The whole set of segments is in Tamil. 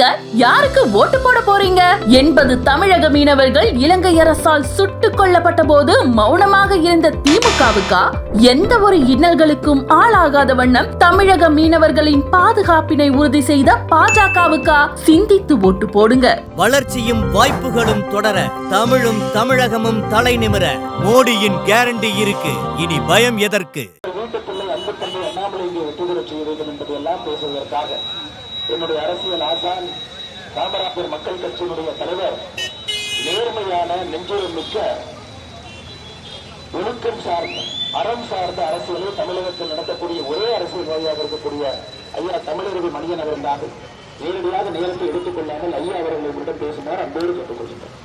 நீங்க யாருக்கு ஓட்டு போட போறீங்க? எண்பது தமிழக மீனவர்கள் இலங்கை அரசால் சுட்டுக் கொல்லப்பட்ட போது மௌனமாக இருந்த திமுகவுக்கா? எந்த ஒரு இன்னல்களுக்கும் ஆளாகாத வண்ணம் தமிழக மீனவர்களின் பாதுகாப்பினை உறுதி செய்த பாஜகவுக்கா? சிந்தித்து ஓட்டு போடுங்க. வளர்ச்சியும் வாய்ப்புகளும் தொடர தமிழும் தமிழகமும் தலை நிமிர மோடியின் கேரண்டி இருக்கு. இனி பயம் எதற்கு? வீட்டுக்குள்ளே அன்புத்தன்மை அண்ணாமலை இங்கே வெற்றி பெறச் செய்ய வேண்டும் என்பதை எல்லாம் பேசுவதற்காக. என்னுடைய அரசியல் ஆசான் காமராஜர் மக்கள் கட்சியினுடைய தலைவர் நேர்மையான நெஞ்சுரம் மிக்க ஒழுக்கம் சார்ந்த அறம் சார்ந்த அரசியலை தமிழகத்தில் நடத்தக்கூடிய ஒரே அரசியல்வாதியாக இருக்கக்கூடிய ஐயா தமிழரவி மணியன் அவர்களாக நேரடியாக நேரத்தை எடுத்துக் கொள்ளாமல் ஐயா அவர்களை உங்களிடம் பேசுமாறு அன்போடு கேட்டுக்கொள்கின்றார்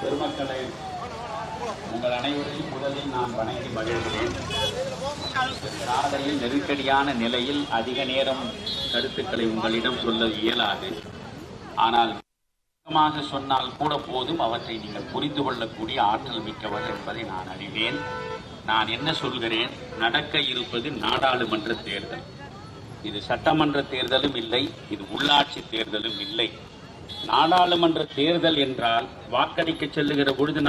பெருமக்களை உங்கள் அனைவரையும் முதலில் நான் வணங்கி மகிழ்கிறேன். சாலையில் நெருக்கடியான நிலையில் அதிக நேரம் கருத்துக்களை உங்களிடம் சொல்ல இயலாது. ஆனால் சுருக்கமாக சொன்னால் கூட போதும் அவற்றை நீங்கள் புரிந்து கொள்ளக்கூடிய ஆற்றல் மிக்கவர் என்பதை நான் அறிவேன். நான் என்ன சொல்கிறேன்? நடக்க இருப்பது நாடாளுமன்ற தேர்தல். இது சட்டமன்ற தேர்தலும் இல்லை இது உள்ளாட்சி தேர்தலும் இல்லை. நாடாளுமன்ற தேர்தல் என்றால் வாக்களிக்க செல்லுகிற பொழுது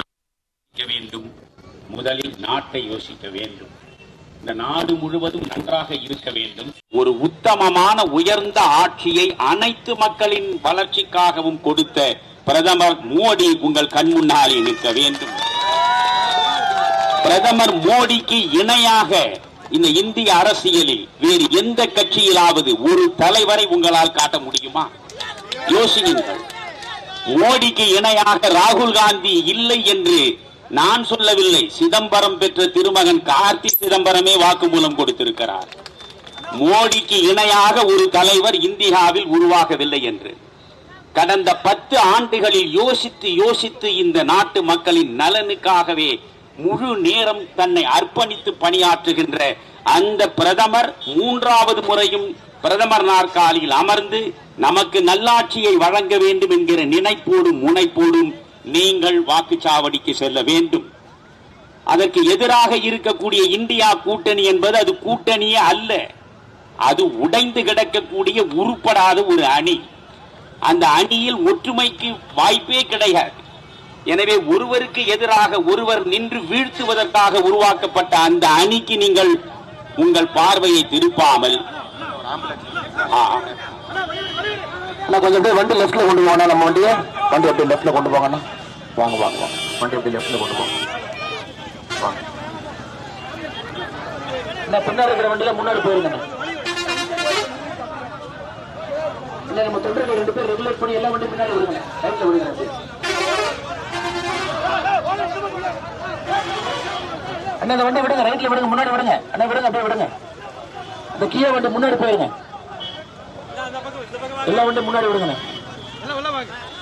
முதலில் நாட்டை யோசிக்க வேண்டும். இந்த நாடு முழுவதும் நன்றாக இருக்க வேண்டும். ஒரு உத்தமமான உயர்ந்த ஆட்சியை அனைத்து மக்களின் வளர்ச்சிக்காகவும் கொடுத்த பிரதமர் மோடி உங்கள் கண் முன்னாலே நிற்க வேண்டும். பிரதமர் மோடிக்கு இணையாக இந்த இந்திய அரசியலில் வேறு எந்த கட்சியிலாவது ஒரு தலைவரை உங்களால் காட்ட முடியுமா? யோசியுங்கள். மோடிக்கு இணையாக ராகுல் காந்தி இல்லை என்று நான் சொல்லவில்லை. சிதம்பரம் பெற்ற திருமகன் கார்த்தி சிதம்பரமே வாக்குமூலம் கொடுத்திருக்கிறார். மோடிக்கு இணையாக ஒரு தலைவர் இந்தியாவில் உருவாகவில்லை என்று. கடந்த பத்து ஆண்டுகளில் யோசித்து யோசித்து இந்த நாட்டு மக்களின் நலனுக்காகவே முழு நேரம் தன்னை அர்ப்பணித்து பணியாற்றுகின்ற அந்த பிரதமர் மூன்றாவது முறையும் பிரதமர் நாற்காலியில் அமர்ந்து நமக்கு நல்லாட்சியை வழங்க வேண்டும் என்கிற நினைப்போடும் முனைப்போடும் நீங்கள் வாக்குச்சாவடிக்கு செல்ல வேண்டும். அதற்கு எதிராக இருக்கக்கூடிய இந்தியா கூட்டணி என்பது அது கூட்டணியே அல்ல. அது உடைந்து கிடக்கக்கூடிய உருப்படாத ஒரு அணி. அந்த அணியில் ஒற்றுமைக்கு வாய்ப்பே கிடையாது. எனவே ஒருவருக்கு எதிராக ஒருவர் நின்று வீழ்த்துவதற்காக உருவாக்கப்பட்ட அந்த அணிக்கு நீங்கள் உங்கள் பார்வையை திருப்பாமல் கொஞ்சம் வண்டி லெஃப்ட்ல கொண்டு போனா நம்ம வண்டியை. வண்டி அப்படியே லெஃப்ட்ல கொண்டு போங்கண்ணா? வாங்க வாங்க வாங்க. வண்டி அப்படியே லெஃப்ட்ல கொண்டு போங்க வாங்க. பின்னாடி இருக்கிற வண்டியில முன்னாடி போயிருங்க இல்ல நம்ம தொண்டர்கள் ரெண்டு பேர் ரெகுலேட் பண்ணி எல்லா வண்டியும் பின்னாடி விடுங்க ரைட்ல விடுங்க. அண்ணா இந்த வண்டி விடுங்க. ரைட்ல விடுங்க. முன்னாடி விடுங்க. அண்ணா விடுங்க. அப்படியே விடுங்க. இந்த கியா வண்டி முன்னாடி போயிருங்க. எல்லா வண்டியும் முன்னாடி விடுங்க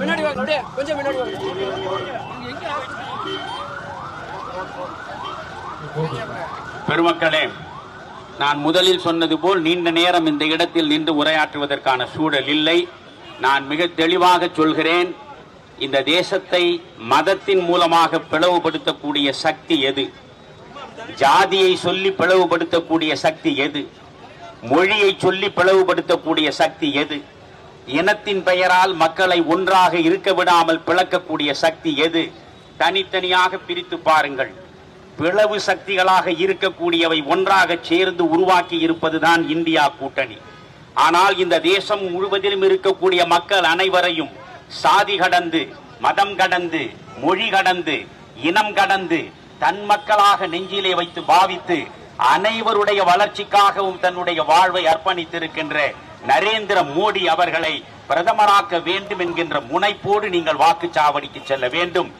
முன்னாடி வாங்க அப்படியே கொஞ்சம் முன்னாடி வாங்க பெருமக்களே நான் முதலில் சொன்னது போல் நீண்ட நேரம் இந்த இடத்தில் நின்று உரையாற்றுவதற்கான சூழல் இல்லை. நான் மிக தெளிவாக சொல்கிறேன் இந்த தேசத்தை மதத்தின் மூலமாக பிளவுபடுத்தக்கூடிய சக்தி எது? ஜாதியை சொல்லி பிளவுபடுத்தக்கூடிய சக்தி எது? மொழியை சொல்லி பிளவுபடுத்தக்கூடிய சக்தி எது? இனத்தின் பெயரால் மக்களை ஒன்றாக இருக்க விடாமல் பிளக்கக்கூடிய சக்தி எது? தனித்தனியாக பிரித்து பாருங்கள். பிளவு சக்திகளாக இருக்கக்கூடியவை ஒன்றாக சேர்ந்து உருவாக்கி இருப்பதுதான் இந்தியா கூட்டணி. ஆனால் இந்த தேசம் முழுவதிலும் இருக்கக்கூடிய மக்கள் அனைவரையும் சாதி கடந்து மதம் கடந்து மொழி கடந்து இனம் கடந்து தன் மக்களாக நெஞ்சிலே வைத்து பாவித்து அனைவருடைய வளர்ச்சிக்காகவும் தன்னுடைய வாழ்வை அர்ப்பணித்திருக்கின்ற நரேந்திர மோடி அவர்களை பிரதமராக்க வேண்டும் என்கின்ற முனைப்போடு நீங்கள் வாக்குச்சாவடிக்கு செல்ல வேண்டும்.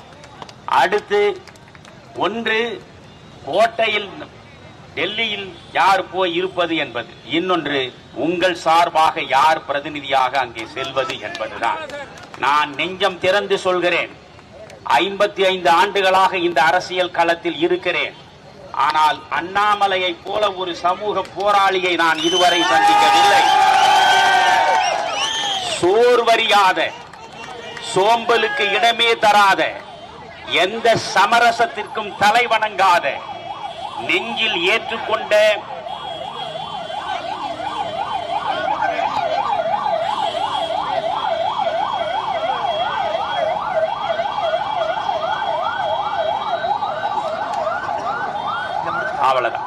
அடுத்து ஒன்று கோட்டையில் டெல்லியில் யார் போய் இருப்பது என்பது. இன்னொன்று உங்கள் சார்பாக யார் பிரதிநிதியாக அங்கே செல்வது என்பதுதான். நான் நெஞ்சம் திறந்து சொல்கிறேன். ஐம்பத்தி ஐந்து ஆண்டுகளாக இந்த அரசியல் களத்தில் இருக்கிறேன். ஆனால் அண்ணாமலையை போல ஒரு சமூக போராளியை நான் இதுவரை சந்திக்கவில்லை. சோர்வறியாத சோம்பலுக்கு இடமே தராத எந்த சமரசத்திற்கும் தலை வணங்காத நெஞ்சில் ஏற்றுக்கொண்ட அவ்வளவுதான்.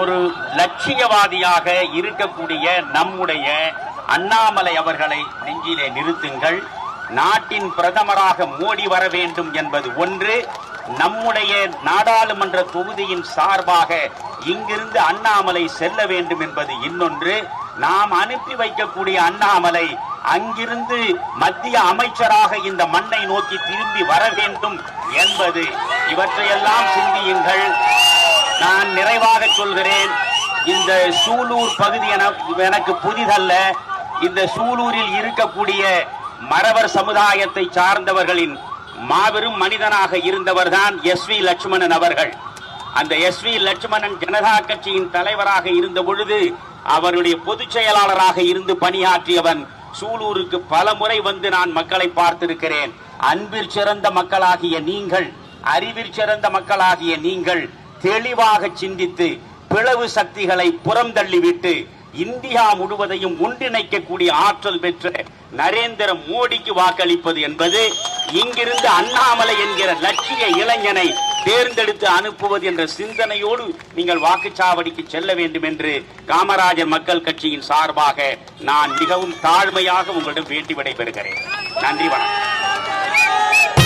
ஒரு லட்சியவாதியாக இருக்கக்கூடிய நம்முடைய அண்ணாமலை அவர்களை நெஞ்சிலே நிறுத்துங்கள். நாட்டின் பிரதமராக மோடி வர வேண்டும் என்பது ஒன்று நம்முடைய நாடாளுமன்ற தொகுதியின் சார்பாக இங்கிருந்து அண்ணாமலை செல்ல வேண்டும் என்பது இன்னொன்று நாம் அனுப்பி வைக்கக்கூடிய அண்ணாமலை அங்கிருந்து மத்திய அமைச்சராக இந்த மண்ணை நோக்கி திரும்பி வர வேண்டும் என்பது. இவற்றையெல்லாம் சிந்தியுங்கள். நான் நிறைவாக சொல்கிறேன். இந்த சூலூர் பகுதி என- எனக்கு புதிதல்ல இந்த சூலூரில் இருக்கக்கூடிய மறவர் சமுதாயத்தை சார்ந்தவர்களின் மாபெரும் மனிதனாக இருந்தவர்தான் எஸ் வி லட்சுமணன் அவர்கள். அந்த எஸ் வி லட்சுமணன் ஜனதா கட்சியின் தலைவராக இருந்த பொழுது அவருடைய பொதுச் செயலாளராக இருந்து பணியாற்றியவன் சூலூருக்கு பல முறை வந்து நான் மக்களை பார்த்திருக்கிறேன். அன்பிற் சிறந்த மக்களாகிய நீங்கள் அறிவிற் சிறந்த மக்களாகிய நீங்கள் தெளிவாக சிந்தித்து பிளவு சக்திகளை புறம் தள்ளிவிட்டு இந்தியா முழுவதையும் ஒன்றிணைக்கக்கூடிய ஆற்றல் பெற்ற நரேந்திர மோடிக்கு வாக்களிப்பது என்பது இங்கிருந்து அண்ணாமலை என்கிற லட்சிய இளைஞனை தேர்ந்தெடுத்து அனுப்புவது என்ற சிந்தனையோடு நீங்கள் வாக்குச்சாவடிக்கு செல்ல வேண்டும் என்று காமராஜர் மக்கள் கட்சியின் சார்பாக நான் மிகவும் தாழ்மையாக உங்களிடம் வேண்டி விடைபெறுகிறேன். நன்றி வணக்கம்.